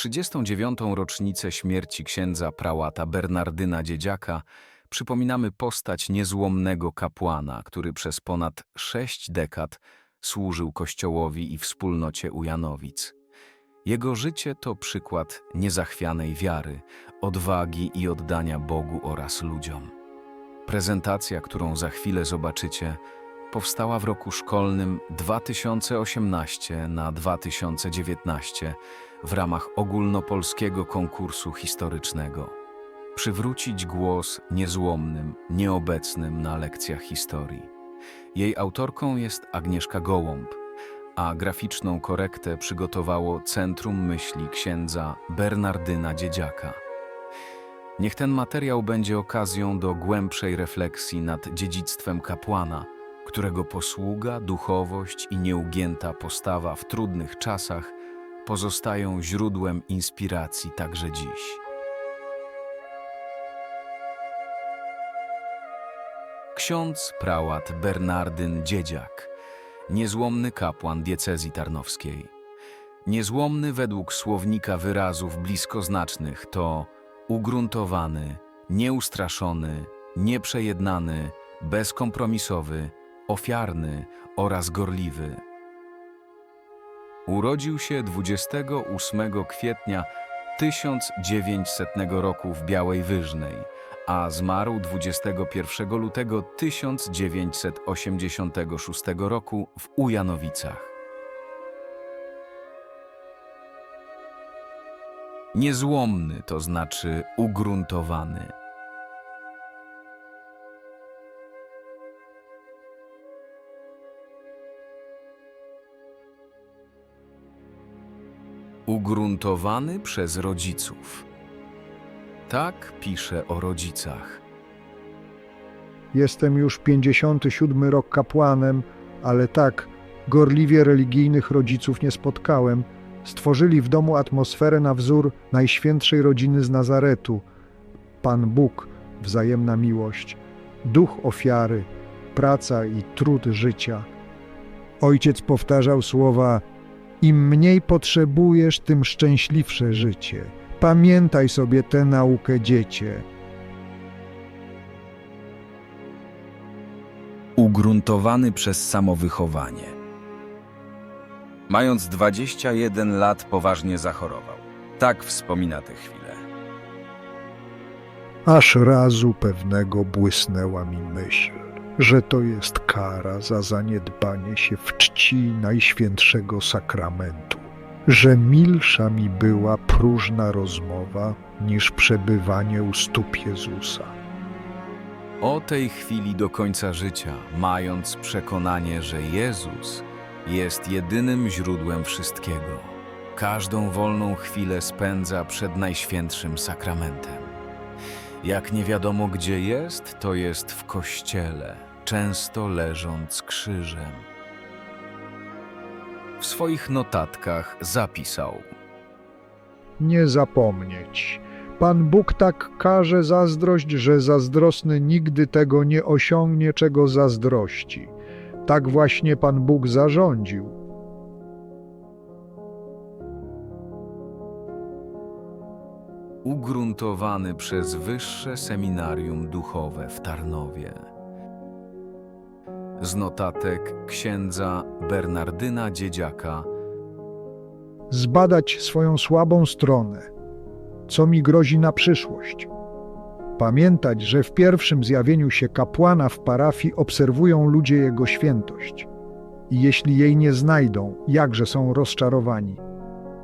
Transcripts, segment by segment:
39. rocznicę śmierci księdza prałata Bernardyna Dziedziaka przypominamy postać niezłomnego kapłana, który przez ponad sześć dekad służył Kościołowi i wspólnocie Ujanowic. Jego życie to przykład niezachwianej wiary, odwagi i oddania Bogu oraz ludziom. Prezentacja, którą za chwilę zobaczycie, powstała w roku szkolnym 2018 na 2019 w ramach ogólnopolskiego konkursu historycznego. Przywrócić głos niezłomnym, nieobecnym na lekcjach historii. Jej autorką jest Agnieszka Gołąb, a graficzną korektę przygotowało Centrum Myśli księdza Bernardyna Dziedziaka. Niech ten materiał będzie okazją do głębszej refleksji nad dziedzictwem kapłana, którego posługa, duchowość i nieugięta postawa w trudnych czasach pozostają źródłem inspiracji także dziś. Ksiądz prałat Bernardyn Dziedziak, niezłomny kapłan diecezji tarnowskiej. Niezłomny według słownika wyrazów bliskoznacznych to ugruntowany, nieustraszony, nieprzejednany, bezkompromisowy, ofiarny oraz gorliwy. Urodził się 28 kwietnia 1900 roku w Białej Wyżnej, a zmarł 21 lutego 1986 roku w Ujanowicach. Niezłomny to znaczy ugruntowany. Ugruntowany przez rodziców. Tak pisze o rodzicach. Jestem już 57 rok kapłanem, ale tak gorliwie religijnych rodziców nie spotkałem. Stworzyli w domu atmosferę na wzór Najświętszej Rodziny z Nazaretu. Pan Bóg, wzajemna miłość, duch ofiary, praca i trud życia. Ojciec powtarzał słowa: Im mniej potrzebujesz, tym szczęśliwsze życie. Pamiętaj sobie tę naukę, dziecię. Ugruntowany przez samowychowanie. Mając 21 lat poważnie zachorował. Tak wspomina tę chwilę. Aż razu pewnego błysnęła mi myśl, że to jest kara za zaniedbanie się w czci Najświętszego Sakramentu, że milsza mi była próżna rozmowa niż przebywanie u stóp Jezusa. O tej chwili do końca życia, mając przekonanie, że Jezus jest jedynym źródłem wszystkiego, każdą wolną chwilę spędza przed Najświętszym Sakramentem. Jak nie wiadomo gdzie jest, to jest w kościele, często leżąc krzyżem. W swoich notatkach zapisał – Nie zapomnieć. Pan Bóg tak każe zazdrość, że zazdrosny nigdy tego nie osiągnie, czego zazdrości. Tak właśnie Pan Bóg zarządził. ugruntowany przez Wyższe Seminarium Duchowe w Tarnowie. Z notatek księdza Bernardyna Dziedziaka zbadać swoją słabą stronę, co mi grozi na przyszłość. Pamiętać, że w pierwszym zjawieniu się kapłana w parafii obserwują ludzie jego świętość. I jeśli jej nie znajdą, jakże są rozczarowani,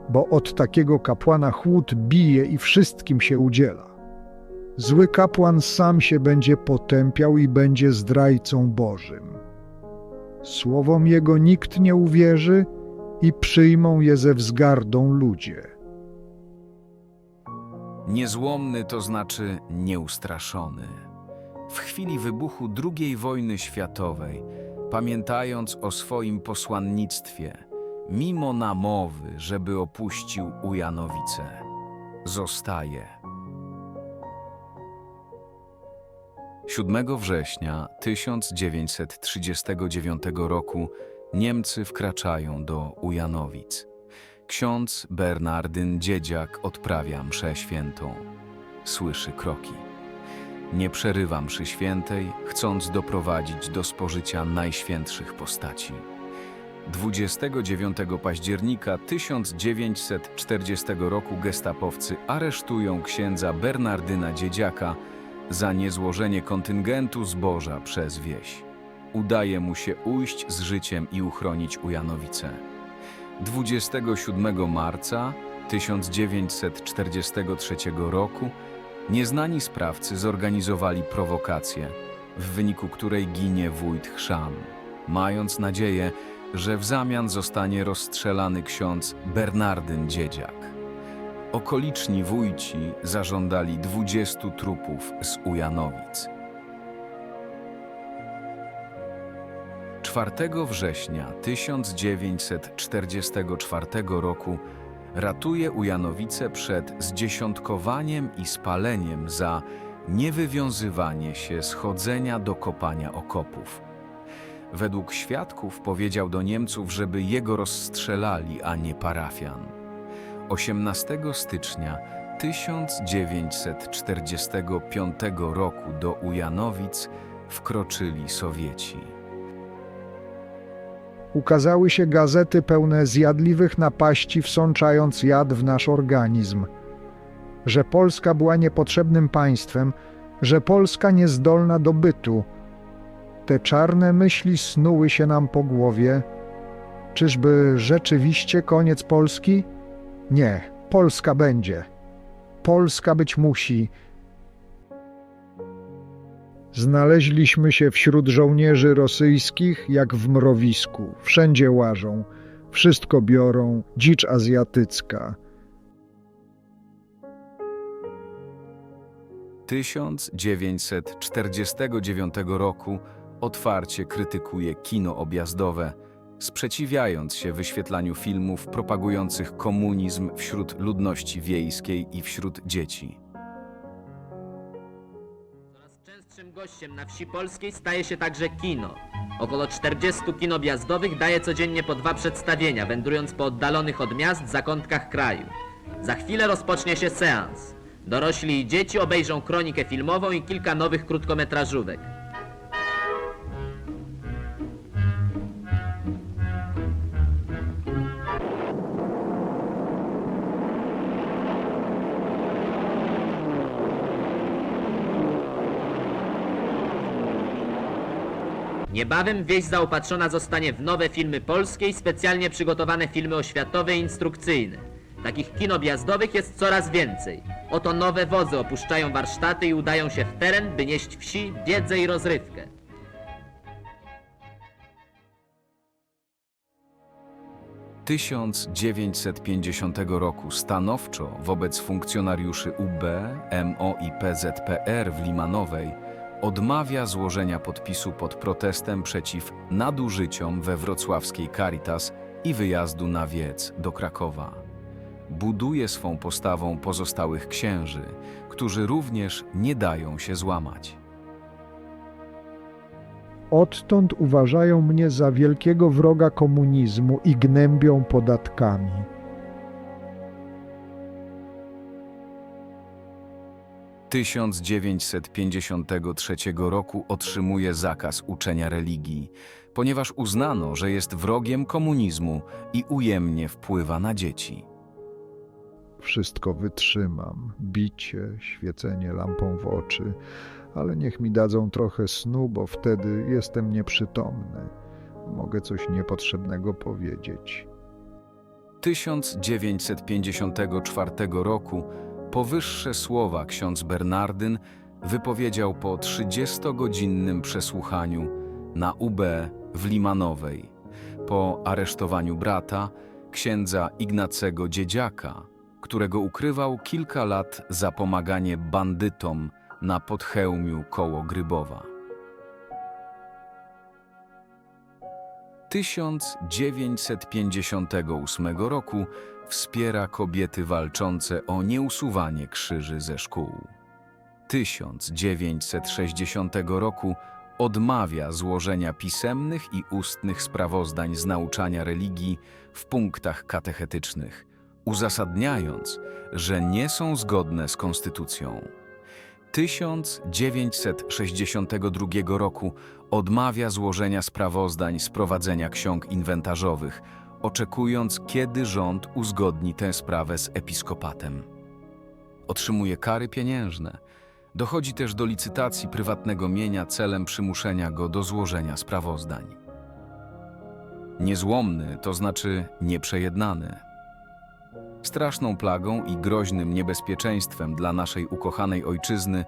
bo od takiego kapłana chłód bije i wszystkim się udziela. Zły kapłan sam się będzie potępiał i będzie zdrajcą Bożym. Słowom jego nikt nie uwierzy, i przyjmą je ze wzgardą ludzie. Niezłomny to znaczy nieustraszony. W chwili wybuchu II wojny światowej, pamiętając o swoim posłannictwie, mimo namowy, żeby opuścił Ujanowice, zostaje. 7 września 1939 roku Niemcy wkraczają do Ujanowic. Ksiądz Bernardyn Dziedziak odprawia mszę świętą. Słyszy kroki. Nie przerywa mszy świętej, chcąc doprowadzić do spożycia najświętszych postaci. 29 października 1940 roku gestapowcy aresztują księdza Bernardyna Dziedziaka za niezłożenie kontyngentu zboża przez wieś. Udaje mu się ujść z życiem i uchronić Ujanowice. 27 marca 1943 roku nieznani sprawcy zorganizowali prowokację, w wyniku której ginie wójt Chrzan, mając nadzieję, że w zamian zostanie rozstrzelany ksiądz Bernardyn Dziedziak. Okoliczni wójci zażądali 20 trupów z Ujanowic. 4 września 1944 roku ratuje Ujanowice przed zdziesiątkowaniem i spaleniem za niewywiązywanie się z chodzenia do kopania okopów. Według świadków powiedział do Niemców, żeby jego rozstrzelali, a nie parafian. 18 stycznia 1945 roku do Ujanowic wkroczyli Sowieci. Ukazały się gazety pełne zjadliwych napaści, wsączając jad w nasz organizm. Że Polska była niepotrzebnym państwem, że Polska niezdolna do bytu. Te czarne myśli snuły się nam po głowie. Czyżby rzeczywiście koniec Polski? Nie, Polska będzie. Polska być musi. Znaleźliśmy się wśród żołnierzy rosyjskich jak w mrowisku. Wszędzie łażą, wszystko biorą, dzicz azjatycka. 1949 roku otwarcie krytykuje kino objazdowe, sprzeciwiając się wyświetlaniu filmów propagujących komunizm wśród ludności wiejskiej i wśród dzieci. Coraz częstszym gościem na wsi polskiej staje się także kino. Około 40 kin objazdowych daje codziennie po dwa przedstawienia, wędrując po oddalonych od miast zakątkach kraju. Za chwilę rozpocznie się seans. Dorośli i dzieci obejrzą kronikę filmową i kilka nowych krótkometrażówek. Niebawem wieś zaopatrzona zostanie w nowe filmy polskie i specjalnie przygotowane filmy oświatowe i instrukcyjne. Takich kin objazdowych jest coraz więcej. Oto nowe wozy opuszczają warsztaty i udają się w teren, by nieść wsi wiedzę i rozrywkę. W 1950 roku stanowczo wobec funkcjonariuszy UB, MO i PZPR w Limanowej odmawia złożenia podpisu pod protestem przeciw nadużyciom we wrocławskiej Caritas i wyjazdu na wiec do Krakowa. Buduje swą postawą pozostałych księży, którzy również nie dają się złamać. Odtąd uważają mnie za wielkiego wroga komunizmu i gnębią podatkami. 1953 roku otrzymuje zakaz uczenia religii, ponieważ uznano, że jest wrogiem komunizmu i ujemnie wpływa na dzieci. Wszystko wytrzymam, bicie, świecenie lampą w oczy, ale niech mi dadzą trochę snu, bo wtedy jestem nieprzytomny. Mogę coś niepotrzebnego powiedzieć. 1954 roku powyższe słowa ksiądz Bernardyn wypowiedział po 30-godzinnym przesłuchaniu na UB w Limanowej, po aresztowaniu brata, księdza Ignacego Dziedziaka, którego ukrywał kilka lat za pomaganie bandytom na Podchełmiu koło Grybowa. 1958 roku wspiera kobiety walczące o nieusuwanie krzyży ze szkół. 1960 roku odmawia złożenia pisemnych i ustnych sprawozdań z nauczania religii w punktach katechetycznych, uzasadniając, że nie są zgodne z konstytucją. 1962 roku odmawia złożenia sprawozdań z prowadzenia ksiąg inwentarzowych, oczekując, kiedy rząd uzgodni tę sprawę z episkopatem. Otrzymuje kary pieniężne. Dochodzi też do licytacji prywatnego mienia celem przymuszenia go do złożenia sprawozdań. Niezłomny to znaczy nieprzejednany. Straszną plagą i groźnym niebezpieczeństwem dla naszej ukochanej ojczyzny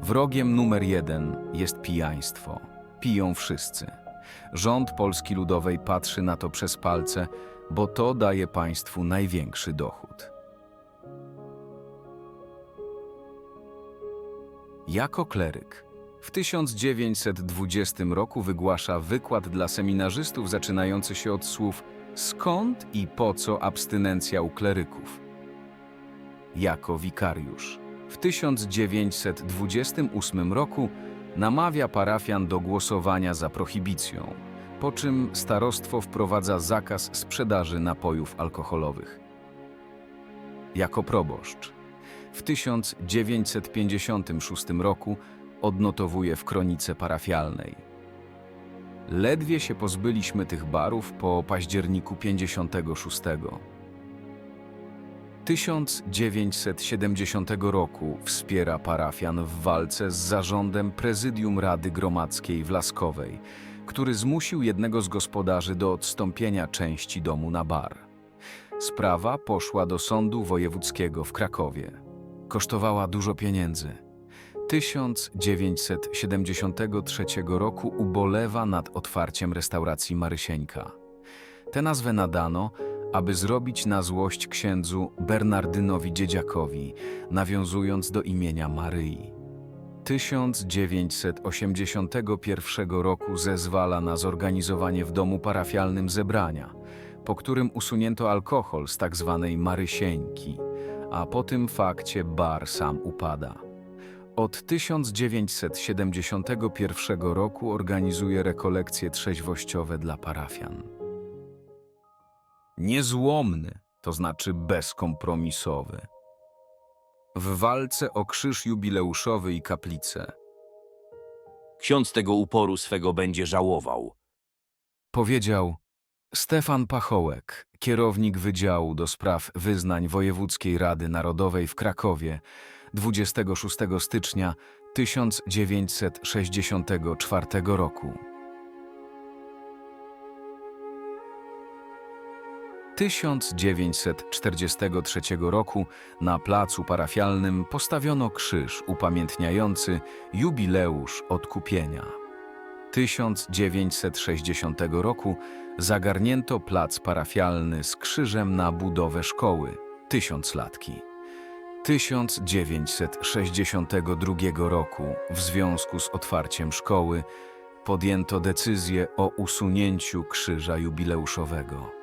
wrogiem numer jeden jest pijaństwo. Piją wszyscy. Rząd Polski Ludowej patrzy na to przez palce, bo to daje państwu największy dochód. Jako kleryk w 1920 roku wygłasza wykład dla seminarzystów zaczynający się od słów skąd i po co abstynencja u kleryków. Jako wikariusz w 1928 roku namawia parafian do głosowania za prohibicją, po czym starostwo wprowadza zakaz sprzedaży napojów alkoholowych. Jako proboszcz w 1956 roku odnotowuje w kronice parafialnej. Ledwie się pozbyliśmy tych barów po październiku 56. 1970 roku wspiera parafian w walce z zarządem Prezydium Rady Gromadzkiej w Laskowej, który zmusił jednego z gospodarzy do odstąpienia części domu na bar. Sprawa poszła do Sądu Wojewódzkiego w Krakowie. Kosztowała dużo pieniędzy. 1973 roku ubolewa nad otwarciem restauracji Marysieńka. Tę nazwę nadano, aby zrobić na złość księdzu Bernardynowi Dziedziakowi, nawiązując do imienia Maryi. 1981 roku zezwala na zorganizowanie w domu parafialnym zebrania, po którym usunięto alkohol z tak zwanej Marysieńki, a po tym fakcie bar sam upada. Od 1971 roku organizuje rekolekcje trzeźwościowe dla parafian. Niezłomny, to znaczy bezkompromisowy. W walce o krzyż jubileuszowy i kaplicę Ksiądz tego uporu swego będzie żałował. powiedział Stefan Pachołek, kierownik Wydziału do Spraw Wyznań Wojewódzkiej Rady Narodowej w Krakowie 26 stycznia 1964 roku. 1943 roku na placu parafialnym postawiono krzyż upamiętniający jubileusz odkupienia. 1960 roku zagarnięto plac parafialny z krzyżem na budowę szkoły tysiąclatki. 1962 roku w związku z otwarciem szkoły podjęto decyzję o usunięciu krzyża jubileuszowego.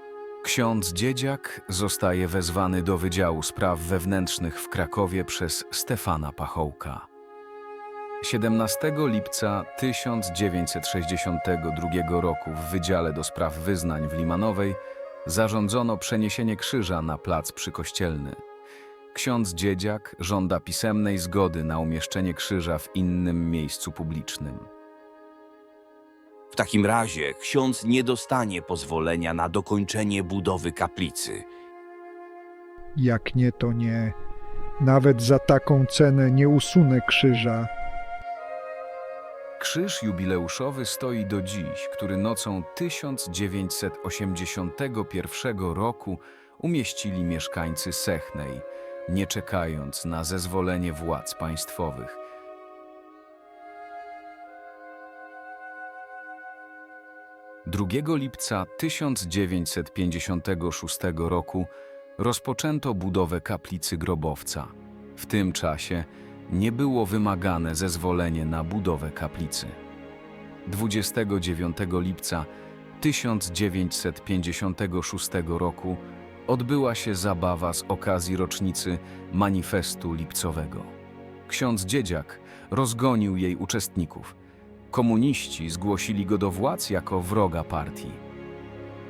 Ksiądz Dziedziak zostaje wezwany do Wydziału Spraw Wewnętrznych w Krakowie przez Stefana Pachołka. 17 lipca 1962 roku w Wydziale do Spraw Wyznań w Limanowej zarządzono przeniesienie krzyża na plac przykościelny. Ksiądz Dziedziak żąda pisemnej zgody na umieszczenie krzyża w innym miejscu publicznym. W takim razie ksiądz nie dostanie pozwolenia na dokończenie budowy kaplicy. Jak nie, to nie. Nawet za taką cenę nie usunę krzyża. Krzyż jubileuszowy stoi do dziś, który nocą 1981 roku umieścili mieszkańcy Sechnej, nie czekając na zezwolenie władz państwowych. Drugiego lipca 1956 roku rozpoczęto budowę kaplicy grobowca. W tym czasie nie było wymagane zezwolenie na budowę kaplicy. 29 lipca 1956 roku odbyła się zabawa z okazji rocznicy Manifestu Lipcowego. Ksiądz Dziedziak rozgonił jej uczestników. Komuniści zgłosili go do władz jako wroga partii.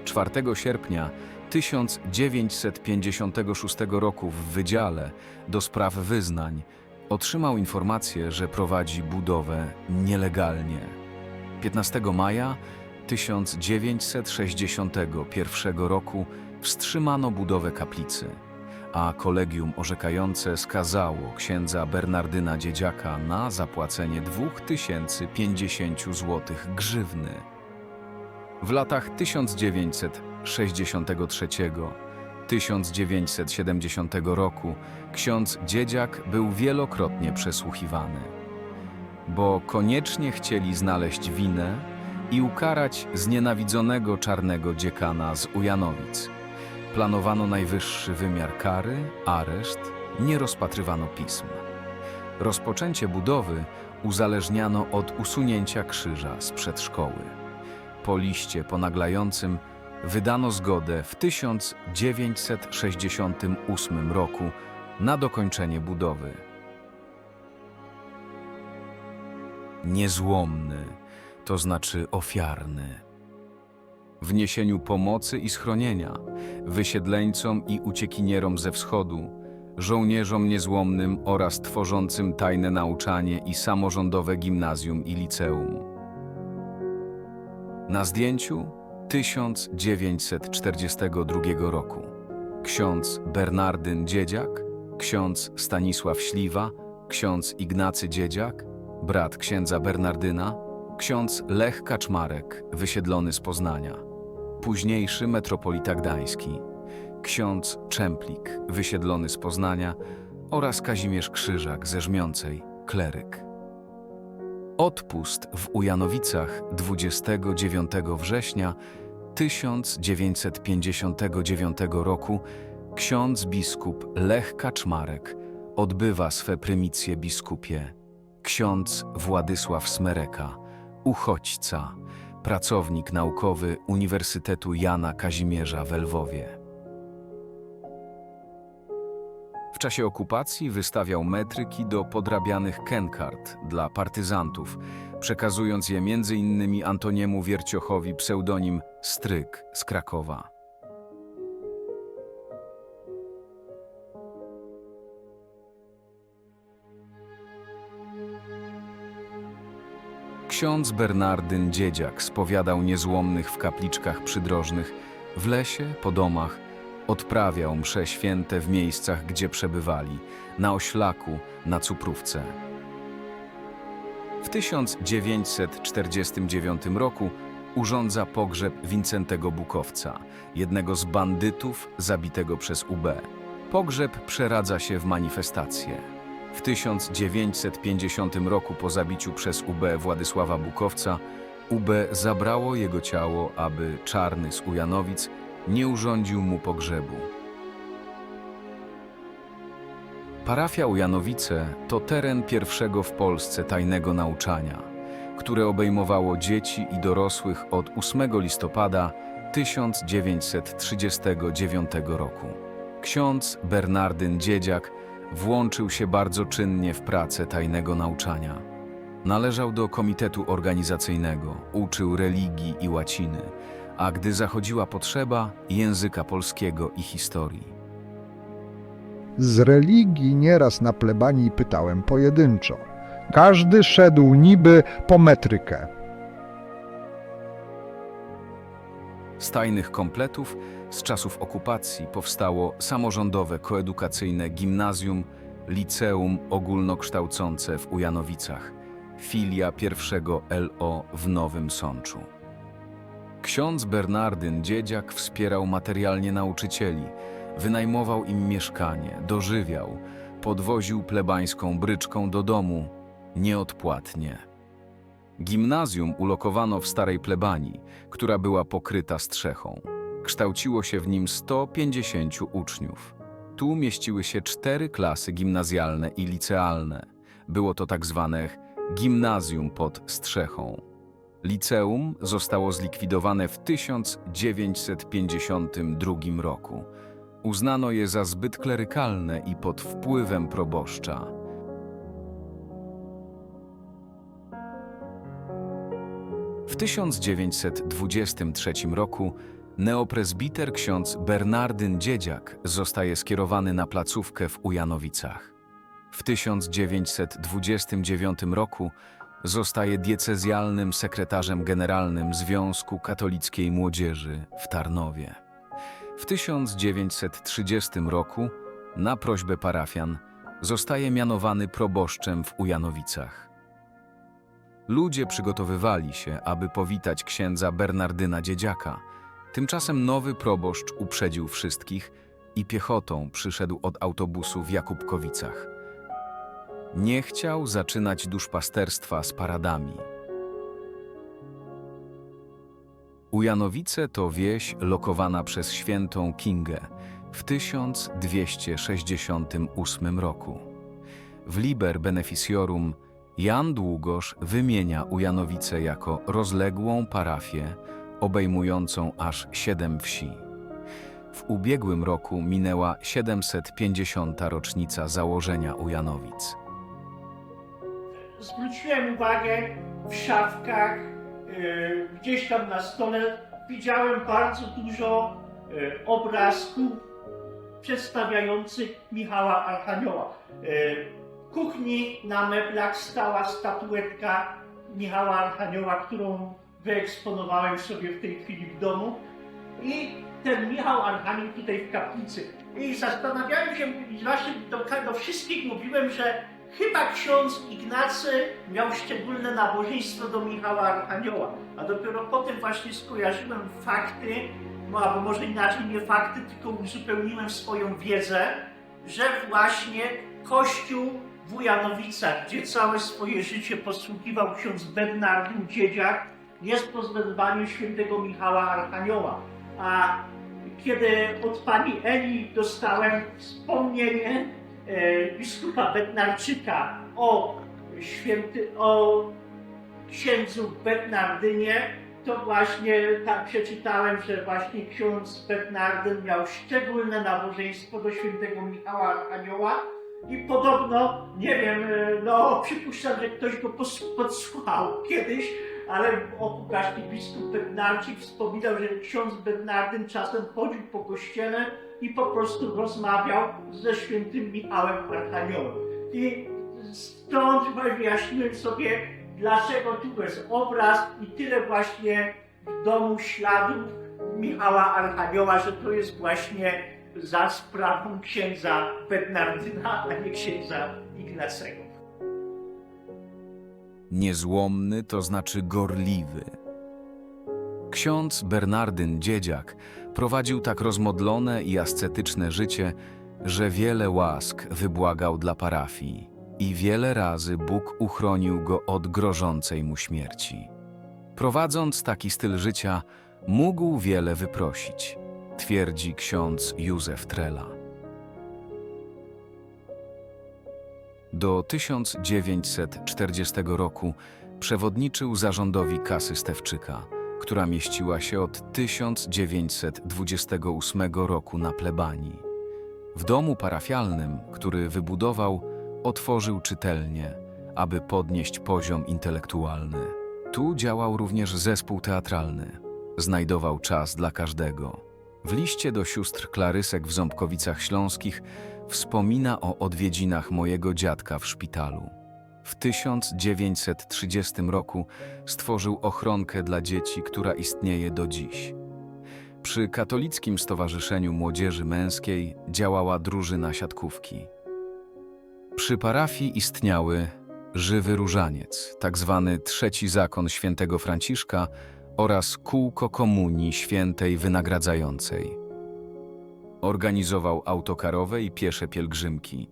4 sierpnia 1956 roku w Wydziale do spraw wyznań otrzymał informację, że prowadzi budowę nielegalnie. 15 maja 1961 roku wstrzymano budowę kaplicy, a kolegium orzekające skazało księdza Bernardyna Dziedziaka na zapłacenie 2050 zł grzywny. W latach 1963-1970 roku ksiądz Dziedziak był wielokrotnie przesłuchiwany, bo koniecznie chcieli znaleźć winę i ukarać znienawidzonego czarnego dziekana z Ujanowic. Planowano najwyższy wymiar kary, areszt, nie rozpatrywano pism. Rozpoczęcie budowy uzależniano od usunięcia krzyża z przedszkoły. Po liście ponaglającym wydano zgodę w 1968 roku na dokończenie budowy. Niezłomny, to znaczy ofiarny. W niesieniu pomocy i schronienia, wysiedleńcom i uciekinierom ze wschodu, żołnierzom niezłomnym oraz tworzącym tajne nauczanie i samorządowe gimnazjum i liceum. Na zdjęciu 1942 roku ksiądz Bernardyn Dziedziak, ksiądz Stanisław Śliwa, ksiądz Ignacy Dziedziak, brat księdza Bernardyna, ksiądz Lech Kaczmarek, wysiedlony z Poznania, późniejszy metropolita gdański, ksiądz Czemplik, wysiedlony z Poznania oraz Kazimierz Krzyżak ze Żmiącej, kleryk. Odpust w Ujanowicach 29 września 1959 roku ksiądz biskup Lech Kaczmarek odbywa swe prymicje biskupie. Ksiądz Władysław Smereka, uchodźca, pracownik naukowy Uniwersytetu Jana Kazimierza w Lwowie. W czasie okupacji wystawiał metryki do podrabianych kenkart dla partyzantów, przekazując je m.in. Antoniemu Wierciochowi pseudonim Stryk z Krakowa. Ksiądz Bernardyn Dziedziak spowiadał niezłomnych w kapliczkach przydrożnych, w lesie, po domach, odprawiał msze święte w miejscach, gdzie przebywali, na Oślaku, na Cuprówce. W 1949 roku urządza pogrzeb Wincentego Bukowca, jednego z bandytów zabitego przez UB. Pogrzeb przeradza się w manifestację. W 1950 roku po zabiciu przez UB Władysława Bukowca UB zabrało jego ciało, aby czarny z Ujanowic nie urządził mu pogrzebu. Parafia Ujanowice to teren pierwszego w Polsce tajnego nauczania, które obejmowało dzieci i dorosłych od 8 listopada 1939 roku. Ksiądz Bernardyn Dziedziak włączył się bardzo czynnie w pracę tajnego nauczania. Należał do komitetu organizacyjnego, uczył religii i łaciny, a gdy zachodziła potrzeba, języka polskiego i historii. Z religii nieraz na plebanii pytałem pojedynczo. Każdy szedł niby po metrykę. Z tajnych kompletów z czasów okupacji powstało samorządowe koedukacyjne gimnazjum, liceum ogólnokształcące w Ujanowicach, filia pierwszego LO w Nowym Sączu. Ksiądz Bernardyn Dziedziak wspierał materialnie nauczycieli, wynajmował im mieszkanie, dożywiał, podwoził plebańską bryczką do domu nieodpłatnie. Gimnazjum ulokowano w starej plebanii, która była pokryta strzechą. Kształciło się w nim 150 uczniów. Tu mieściły się cztery klasy gimnazjalne i licealne. Było to tak zwane gimnazjum pod strzechą. Liceum zostało zlikwidowane w 1952 roku. Uznano je za zbyt klerykalne i pod wpływem proboszcza. 1923 roku neopresbiter ksiądz Bernardyn Dziedziak zostaje skierowany na placówkę w Ujanowicach. W 1929 roku zostaje diecezjalnym sekretarzem generalnym Związku Katolickiej Młodzieży w Tarnowie. W 1930 roku, na prośbę parafian, zostaje mianowany proboszczem w Ujanowicach. Ludzie przygotowywali się, aby powitać księdza Bernardyna Dziedziaka. Tymczasem nowy proboszcz uprzedził wszystkich i piechotą przyszedł od autobusu w Jakubkowicach. Nie chciał zaczynać duszpasterstwa z paradami. Ujanowice to wieś lokowana przez świętą Kingę w 1268 roku. W Liber Beneficiorum Jan Długosz wymienia Ujanowice jako rozległą parafię obejmującą aż siedem wsi. W ubiegłym roku minęła 750. rocznica założenia Ujanowic. zwróciłem uwagę w szafkach, e, gdzieś tam na stole widziałem bardzo dużo e, obrazków przedstawiających Michała Archanioła. W kuchni na meblach stała statuetka Michała Archanioła, którą wyeksponowałem sobie w tej chwili w domu. I ten Michał Archanioł tutaj w kaplicy. I zastanawiałem się, i właśnie do, do wszystkich mówiłem, że Chyba ksiądz Ignacy miał szczególne nabożeństwo do Michała Archanioła, a dopiero potem właśnie skojarzyłem fakty, no albo może inaczej nie fakty, tylko uzupełniłem swoją wiedzę, że właśnie Kościół w Ujanowicach, gdzie całe swoje życie posługiwał ksiądz Bernardyn Dziedziak, jest pozwędbaniem świętego Michała Archanioła. A kiedy od pani Eli dostałem wspomnienie, e, biskupa Bednarczyka o święty, o księdzu Bernardynie, to właśnie tam przeczytałem, że właśnie ksiądz Bernardyn miał szczególne nabożeństwo do świętego Michała Archanioła i podobno, nie wiem, e, no przypuszczam, że ktoś go podsłuchał kiedyś, ale o właśnie biskup Bernarczyk wspominał, że ksiądz Bernardyn czasem chodził po kościele i po prostu rozmawiał ze świętym Michałem Archaniołem. I stąd wyjaśniłem sobie, dlaczego tu jest obraz i tyle właśnie w domu śladów Michała Archanioła, że to jest właśnie za sprawą księdza Bernardyna, a nie księdza Ignacego. Niezłomny to znaczy gorliwy. Ksiądz Bernardyn Dziedziak prowadził tak rozmodlone i ascetyczne życie, że wiele łask wybłagał dla parafii i wiele razy Bóg uchronił go od grożącej mu śmierci. Prowadząc taki styl życia, mógł wiele wyprosić, twierdzi ksiądz Józef Trela. Do 1940 roku przewodniczył zarządowi kasy Stewczyka, która mieściła się od 1928 roku na plebanii. W domu parafialnym, który wybudował, otworzył czytelnię, aby podnieść poziom intelektualny. Tu działał również zespół teatralny. Znajdował czas dla każdego. W liście do sióstr Klarysek w Ząbkowicach Śląskich wspomina o odwiedzinach mojego dziadka w szpitalu. W 1930 roku stworzył ochronkę dla dzieci, która istnieje do dziś. Przy Katolickim Stowarzyszeniu Młodzieży Męskiej działała drużyna siatkówki. Przy parafii istniały żywy różaniec, tak zwany trzeci zakon świętego Franciszka oraz kółko komunii świętej wynagradzającej. Organizował autokarowe i piesze pielgrzymki.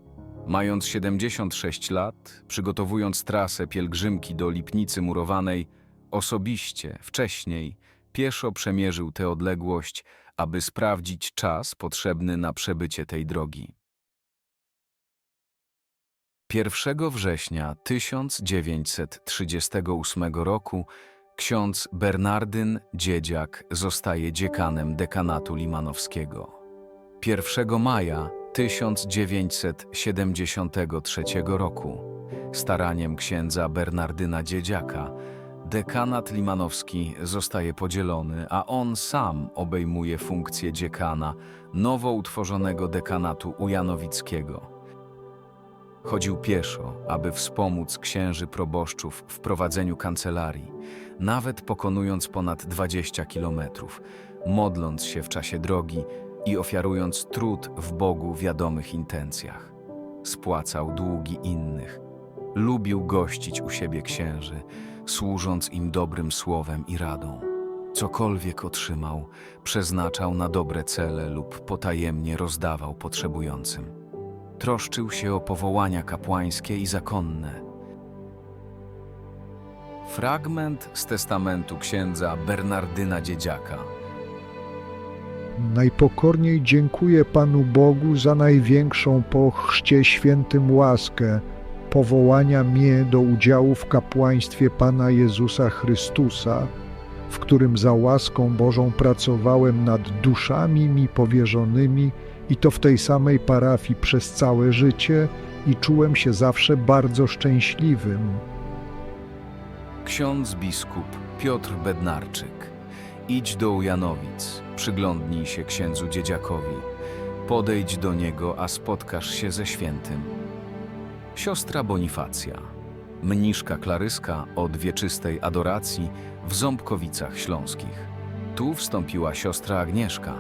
Mając 76 lat, przygotowując trasę pielgrzymki do Lipnicy Murowanej, osobiście, wcześniej, pieszo przemierzył tę odległość, aby sprawdzić czas potrzebny na przebycie tej drogi. 1 września 1938 roku ksiądz Bernardyn Dziedziak zostaje dziekanem dekanatu limanowskiego. 1 maja 1973 roku staraniem księdza Bernardyna Dziedziaka Dekanat limanowski zostaje podzielony, a on sam obejmuje funkcję dziekana nowo utworzonego dekanatu ujanowickiego. Chodził pieszo, aby wspomóc księży proboszczów w prowadzeniu kancelarii, nawet pokonując ponad 20 kilometrów, modląc się w czasie drogi i ofiarując trud w Bogu wiadomych intencjach. Spłacał długi innych, lubił gościć u siebie księży, służąc im dobrym słowem i radą. Cokolwiek otrzymał, przeznaczał na dobre cele lub potajemnie rozdawał potrzebującym. Troszczył się o powołania kapłańskie i zakonne. Fragment z testamentu księdza Bernardyna Dziedziaka. Najpokorniej dziękuję Panu Bogu za największą po chrzcie świętym łaskę powołania mnie do udziału w kapłaństwie Pana Jezusa Chrystusa, w którym za łaską Bożą pracowałem nad duszami mi powierzonymi i to w tej samej parafii przez całe życie i czułem się zawsze bardzo szczęśliwym. Ksiądz biskup Piotr Bednarczyk. Idź do Ujanowic, przyglądnij się księdzu Dziedziakowi. Podejdź do niego, a spotkasz się ze świętym. Siostra Bonifacja. Mniszka Klaryska od wieczystej adoracji w Ząbkowicach Śląskich. Tu wstąpiła siostra Agnieszka,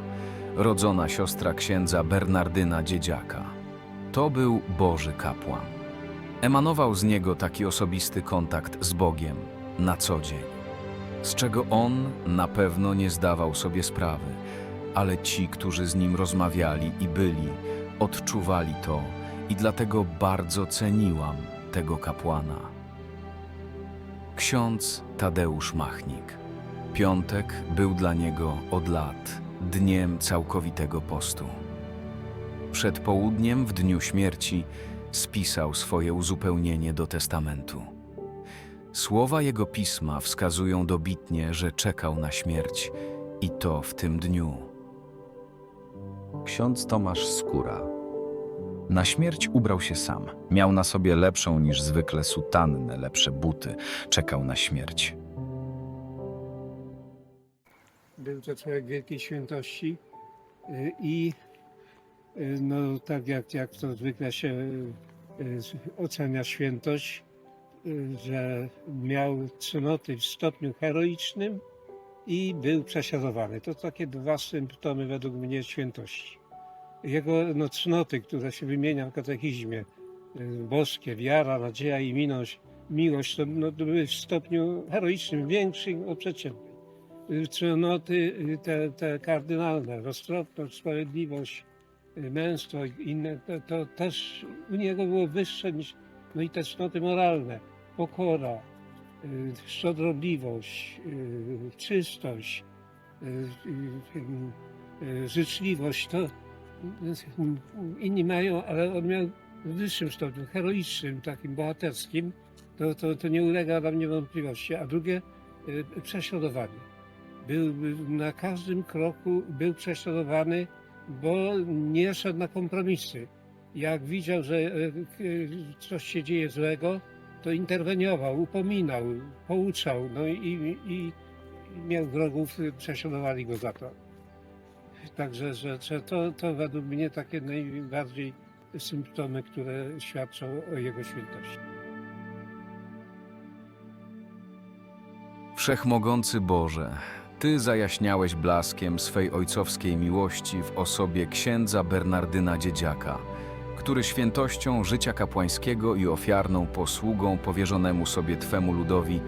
rodzona siostra księdza Bernardyna Dziedziaka. To był Boży kapłan. Emanował z niego taki osobisty kontakt z Bogiem na co dzień, z czego on na pewno nie zdawał sobie sprawy, ale ci, którzy z nim rozmawiali i byli, odczuwali to i dlatego bardzo ceniłam tego kapłana. Ksiądz Tadeusz Machnik. Piątek był dla niego od lat dniem całkowitego postu. Przed południem w dniu śmierci spisał swoje uzupełnienie do testamentu. Słowa jego pisma wskazują dobitnie, że czekał na śmierć i to w tym dniu. Ksiądz Tomasz Skóra. Na śmierć ubrał się sam. Miał na sobie lepszą niż zwykle sutannę, lepsze buty. Czekał na śmierć. Był to człowiek wielkiej świętości y, i y, no, tak jak, jak to zwykle się y, ocenia świętość, że miał cnoty w stopniu heroicznym i był prześladowany. To takie dwa symptomy według mnie świętości. Jego no, cnoty, które się wymienia w katechizmie, boskie, wiara, nadzieja i miłość, miłość to, no, były w stopniu heroicznym, większym od przeciętnej cnoty y, te, te kardynalne, roztropność, sprawiedliwość, y, męstwo i inne, to, to też u niego było wyższe niż, no i te cnoty moralne, pokora, y, szczodrobliwość, y, czystość, y, y, y, życzliwość, to y, inni mają, ale on miał w wyższym stopniu, heroicznym, takim bohaterskim, to, to, to nie ulega dla mnie wątpliwości. A drugie, y, prześladowanie był na każdym kroku był prześladowany, bo nie szedł na kompromisy. Jak widział, że e, e, coś się dzieje złego, to interweniował, upominał, pouczał, no i, i, miał wrogów, prześladowali go za to. Także że, że to, to według mnie takie najbardziej symptomy, które świadczą o jego świętości. Wszechmogący Boże, Ty zajaśniałeś blaskiem swej ojcowskiej miłości w osobie księdza Bernardyna Dziedziaka, który świętością życia kapłańskiego i ofiarną posługą powierzonemu sobie Twemu ludowi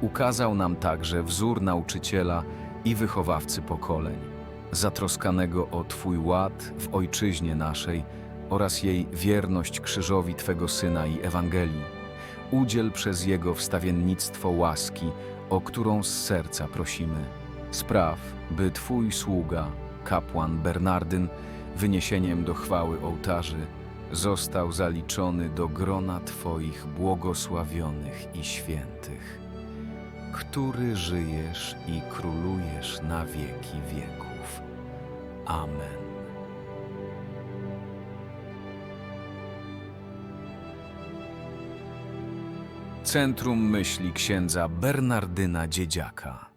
ukazał nam także wzór nauczyciela i wychowawcy pokoleń, zatroskanego o Twój ład w ojczyźnie naszej oraz jej wierność krzyżowi Twego Syna i Ewangelii. Udziel przez Jego wstawiennictwo łaski, o którą z serca prosimy. Spraw, by Twój sługa, kapłan Bernardyn, wyniesieniem do chwały ołtarzy, został zaliczony do grona Twoich błogosławionych i świętych, który żyjesz i królujesz na wieki wieków. Amen. Centrum myśli księdza Bernardyna Dziedziaka.